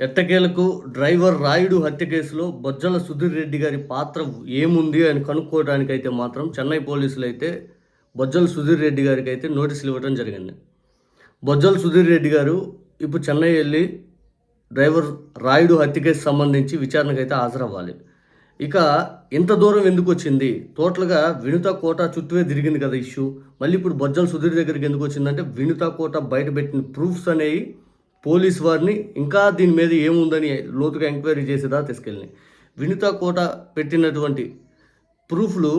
ఎట్టకేలకు డ్రైవర్ రాయుడు హత్య కేసులో బొజ్జల సుధీర్ రెడ్డి గారి పాత్ర ఏముంది అని కనుక్కోవడానికి అయితే మాత్రం చెన్నై పోలీసులు అయితే బొజ్జల సుధీర్ రెడ్డి గారికి అయితే నోటీసులు ఇవ్వడం జరిగింది. బొజ్జల సుధీర్ రెడ్డి గారు ఇప్పుడు చెన్నై వెళ్ళి డ్రైవర్ రాయుడు హత్య కేసు సంబంధించి విచారణకు అయితే హాజరవ్వాలి. ఇక ఇంత దూరం ఎందుకు వచ్చింది? టోటల్గా వినుత కోట చుట్టూవే తిరిగింది కదా ఇష్యూ. మళ్ళీ ఇప్పుడు బొజ్జల సుధీర్ దగ్గరికి ఎందుకు వచ్చిందంటే వినుత కోట బయట పెట్టిన ప్రూఫ్స్ అనేవి పోలీస్ వారిని ఇంకా దీని మీద ఏముందని లోతుగా ఎంక్వైరీ చేసేదా తీసుకెళ్ళినాయి వినిత కోట పెట్టినటువంటి ప్రూఫ్లు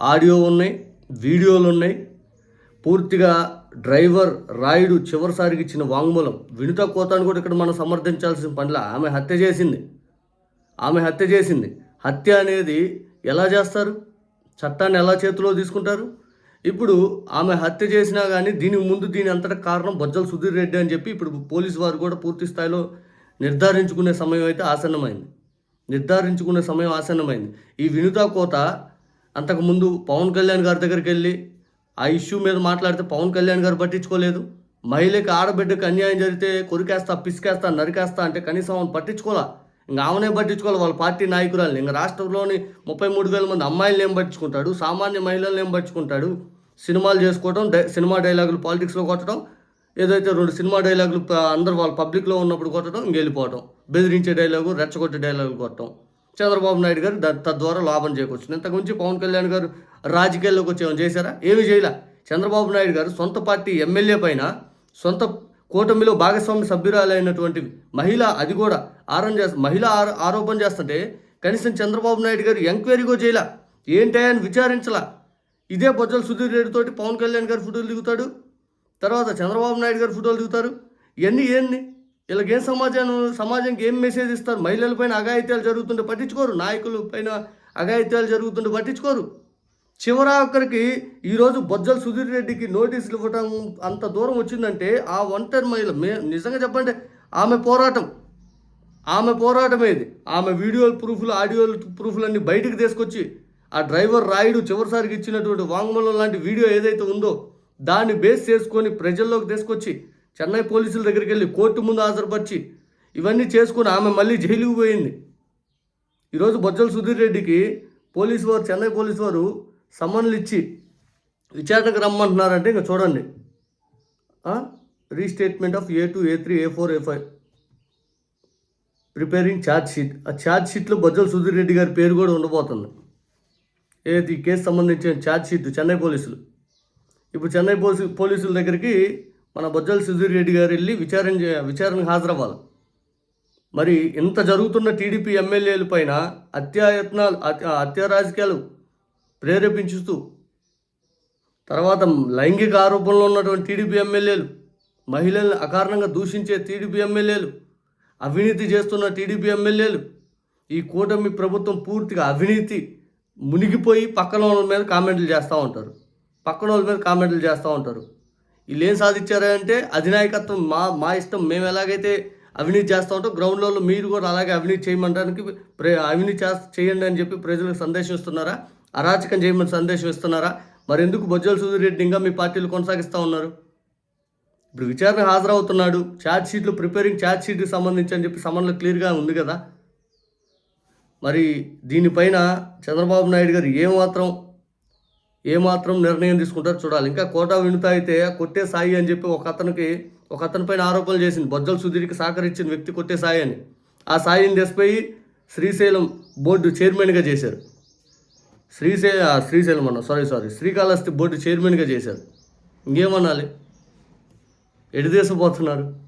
ఆడియో ఉన్నాయి వీడియోలు ఉన్నాయి. పూర్తిగా డ్రైవర్ రాయుడు చివరిసారికి ఇచ్చిన వాంగ్మూలం. వినుత కోతాను కూడా ఇక్కడ మనం సమర్థించాల్సిన పనిలా ఆమె హత్య చేసింది. ఆమె హత్య చేసింది. హత్య అనేది ఎలా చేస్తారు? చట్టాన్ని ఎలా చేతిలో తీసుకుంటారు? ఇప్పుడు ఆమె హత్య చేసినా కానీ దీనికి ముందు దీని అంతటా కారణం బొజ్జల సుధీర్ రెడ్డి అని చెప్పి ఇప్పుడు పోలీసు వారు కూడా పూర్తి స్థాయిలో నిర్ధారించుకునే సమయం అయితే ఆసన్నమైంది. నిర్ధారించుకునే సమయం ఆసన్నమైంది. ఈ వినుతా కోత అంతకుముందు పవన్ కళ్యాణ్ గారి దగ్గరికి వెళ్ళి ఆ ఇష్యూ మీద మాట్లాడితే పవన్ కళ్యాణ్ గారు పట్టించుకోలేదు. మహిళకి ఆడబిడ్డకు అన్యాయం జరిగితే కొరికేస్తా పిసికేస్తా నరికేస్తా అంటే కనీసం ఆమెను పట్టించుకోవాలా? ఇంకా ఆమెనే పట్టించుకోవాలి వాళ్ళ పార్టీ నాయకురాలు ఇంకా రాష్ట్రంలోని ముప్పై మూడు వేల మంది అమ్మాయిలను ఏం పట్టించుకుంటాడు? సామాన్య మహిళలను ఏం పట్టించుకుంటాడు? సినిమాలు చేసుకోవడం డై సినిమా డైలాగులు పాలిటిక్స్లో కొట్టడం ఏదైతే రెండు సినిమా డైలాగులు అందరు వాళ్ళ పబ్లిక్లో ఉన్నప్పుడు కొట్టడం ఇంక వెళ్ళిపోవడం బెదిరించే డైలాగు రెచ్చగొట్టే డైలాగులు కొట్టడం చంద్రబాబు నాయుడు గారు తద్వారా లాభం చేకూర్చుంది. ఇంతకుమించి పవన్ కళ్యాణ్ గారు రాజకీయాల్లోకి వచ్చి ఏమైనా చేశారా? ఏమీ చేయలే. చంద్రబాబు నాయుడు గారు సొంత పార్టీ ఎమ్మెల్యే పైన సొంత కూటమిలో భాగస్వామ్య సభ్యురాలైనటువంటి మహిళ అది కూడా ఆరోపణ చేస్త మహిళ ఆరో- ఆరోపణ చేస్తుంటే కనీసం చంద్రబాబు నాయుడు గారు ఎంక్వైరీ కూడా చేయలే. ఏంటి అని విచారించలా. ఇదే బొజ్జల సుధీర్ రెడ్డితోటి పవన్ కళ్యాణ్ గారి ఫోటోలు దిగుతాడు. తర్వాత చంద్రబాబు నాయుడు గారి ఫోటోలు దిగుతారు. ఇవన్నీ ఏంది? వీళ్ళకి ఏం సమాజాన్ని సమాజానికి ఏం మెసేజ్ ఇస్తారు? మహిళల పైన అఘాయిత్యాలు జరుగుతుంటే పట్టించుకోరు. నాయకుల పైన అఘాయిత్యాలు జరుగుతుంటే పట్టించుకోరు. చివరాఖరికి ఈరోజు బొజ్జల సుధీర్ రెడ్డికి నోటీసులు ఇవ్వటం అంత దూరం వచ్చిందంటే ఆ ఒంటరి మహిళ మే నిజంగా చెప్పంటే ఆమె పోరాటం. ఆమె పోరాటం ఏది? ఆమె వీడియోలు ప్రూఫ్లు ఆడియోలు ప్రూఫ్లు అన్నీ బయటికి తీసుకొచ్చి ఆ డ్రైవర్ రాయుడు చివరిసారికి ఇచ్చినటువంటి వాంగ్మూలం లాంటి వీడియో ఏదైతే ఉందో దాన్ని బేస్ చేసుకొని ప్రజల్లోకి తీసుకొచ్చి చెన్నై పోలీసుల దగ్గరికి వెళ్ళి కోర్టు ముందు హాజరుపరిచి ఇవన్నీ చేసుకుని ఆమె మళ్ళీ జైలుకు పోయింది. ఈరోజు బొజ్జల సుధీర్ రెడ్డికి పోలీసు వారు చెన్నై పోలీసు వారు సమన్లు ఇచ్చి విచారణకు రమ్మంటున్నారంటే ఇంకా చూడండి. Restatement of A two A three A four A five. Preparing charge sheet. ఆ ఛార్జ్ షీట్లో బొజ్జల సుధీర్ రెడ్డి గారి పేరు కూడా ఉండబోతుంది. ఏది కేసు సంబంధించిన ఛార్జ్షీట్ చెన్నై పోలీసులు. ఇప్పుడు చెన్నై పోలీసు పోలీసుల దగ్గరికి మన బొజ్జల సుధీర్ రెడ్డి గారు వెళ్ళి విచారణ విచారణకు హాజరవ్వాలి. మరి ఇంత జరుగుతున్న టీడీపీ ఎమ్మెల్యేల పైన అత్యాయత్నాలు హత్య రాజకీయాలు ప్రేరేపించుతూ తర్వాత లైంగిక ఆరోపణలో ఉన్నటువంటి టీడీపీ ఎమ్మెల్యేలు మహిళల్ని అకారణంగా దూషించే టీడీపీ ఎమ్మెల్యేలు అవినీతి చేస్తున్న టీడీపీ ఎమ్మెల్యేలు ఈ కూటమి ప్రభుత్వం పూర్తిగా అవినీతి మునిగిపోయి పక్కన వాళ్ళ మీద కామెంట్లు చేస్తూ ఉంటారు. పక్కన వాళ్ళ మీద కామెంట్లు చేస్తూ ఉంటారు. వీళ్ళు ఏం సాధించారు అంటే అధినాయకత్వం మా మా ఇష్టం. మేము ఎలాగైతే అవినీతి చేస్తూ ఉంటాం గ్రౌండ్లలో మీరు కూడా అలాగే అవినీతి చేయమంటానికి ప్రే అవినీతి చే చేయండి అని చెప్పి ప్రజలకు సందేశం ఇస్తున్నారా? అరాచకం చేయమని సందేశం ఇస్తున్నారా? మరి ఎందుకు బొజ్జల సుధీరెడ్డి ఇంకా మీ పార్టీలు కొనసాగిస్తూ ఉన్నారు? ఇప్పుడు విచారణ హాజరవుతున్నాడు. ఛార్జ్ షీట్లు ప్రిపేరింగ్ ఛార్జ్ షీట్కి సంబంధించి అని చెప్పి సమన్లో క్లియర్గా ఉంది కదా. మరి దీనిపైన చంద్రబాబు నాయుడు గారు ఏమాత్రం ఏమాత్రం నిర్ణయం తీసుకుంటారో చూడాలి. ఇంకా కోటా వినుత అయితే కొట్టే సాయి అని చెప్పి ఒక అతనికి ఒక అతనిపైన ఆరోపణలు చేసింది. బొజ్జల సుధీర్కి సహకరించిన వ్యక్తి కొట్టే సాయి అని. ఆ సాయిని తెసిపోయి శ్రీశైలం బోర్డు చైర్మన్గా చేశారు. శ్రీశైల శ్రీశైలం అన్న సారీ సారీ శ్రీకాళహస్తి బోర్డు చైర్మన్గా చేశారు. ఇంకేమనాలి ఎడిదేసిపోతున్నారు